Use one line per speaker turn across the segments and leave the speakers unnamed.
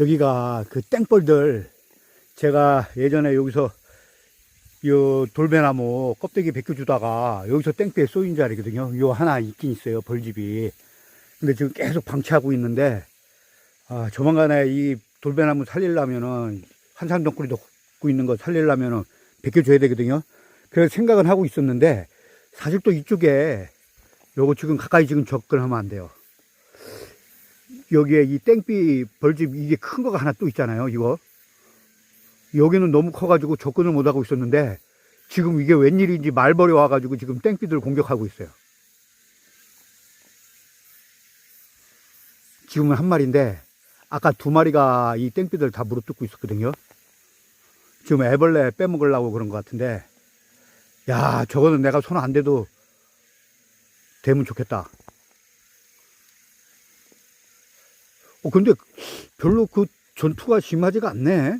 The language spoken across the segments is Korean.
여기가 그 땡벌들 제가 예전에 여기서 요 돌배나무 껍데기 벗겨주다가 여기서 땡볕에 쏘인 자리거든요. 요 하나 있긴 있어요. 벌집이. 근데 지금 계속 방치하고 있는데 아, 조만간에 이 돌배나무 살리려면은 한산동굴이 덮고 있는 거 살리려면은 벗겨줘야 되거든요. 그래서 생각은 하고 있었는데 사실 또 이쪽에 요거 지금 가까이 지금 접근하면 안 돼요. 여기에 이 땡비 벌집 이게 큰 거가 하나 또 있잖아요. 이거. 여기는 너무 커가지고 접근을 못하고 있었는데 지금 이게 웬일인지 말벌이 와가지고 지금 땡비들 공격하고 있어요. 지금은 한 마리인데 아까 두 마리가 이 땡비들 다 물어뜯고 있었거든요. 지금 애벌레 빼먹으려고 그런 것 같은데 야 저거는 내가 손 안 대도 되면 좋겠다. 어 근데 별로 그 전투가 심하지가 않네.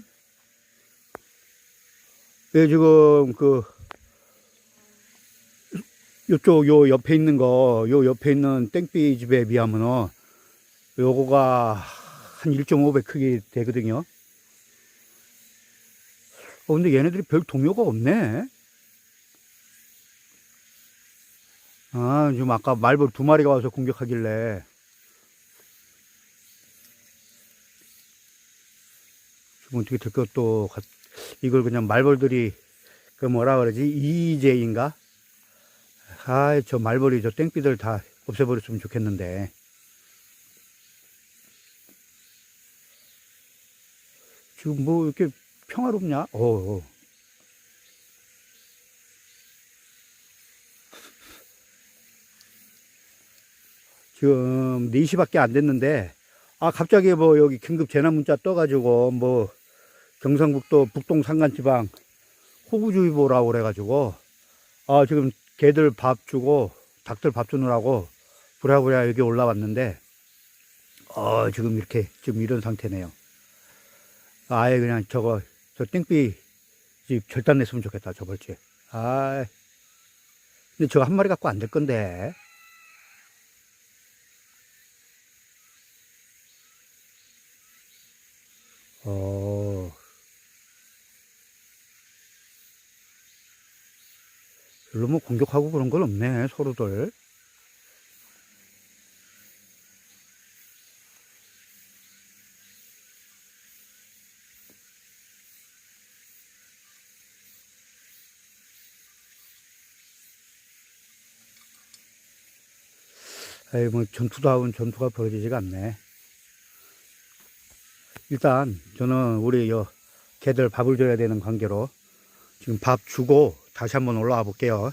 예, 지금 그 요쪽 요 옆에 있는 거, 요 옆에 있는 땡비 집에 비하면은 요거가 한 1.5배 크기 되거든요. 어, 근데 얘네들이 별 동요가 없네. 아, 지금 아까 말벌 두 마리가 와서 공격하길래. 어떻게 될 것도, 같- 이걸 그냥 말벌들이, 그 뭐라 그러지? 이재인가? 아, 저 말벌이 저 땡비들 다 없애버렸으면 좋겠는데. 지금 뭐 이렇게 평화롭냐? 어, 어. 지금 4시밖에 안 됐는데, 아, 갑자기 뭐 여기 긴급 재난 문자 떠가지고, 뭐, 경상북도 북동 산간지방 호구주의보라고 그래가지고, 아, 지금 개들 밥 주고, 닭들 밥 주느라고 부랴부랴 여기 올라왔는데, 어, 지금 이렇게, 지금 이런 상태네요. 아예 그냥 저거, 저 땡비 집 절단 냈으면 좋겠다, 저 벌집. 아 근데 저거 한 마리 갖고 안 될 건데. 어. 별로 뭐 공격하고 그런 건 없네, 서로들. 에이, 뭐, 전투다운 전투가 벌어지지가 않네. 일단, 저는 우리 여, 개들 밥을 줘야 되는 관계로 지금 밥 주고 다시 한번 올라와 볼게요.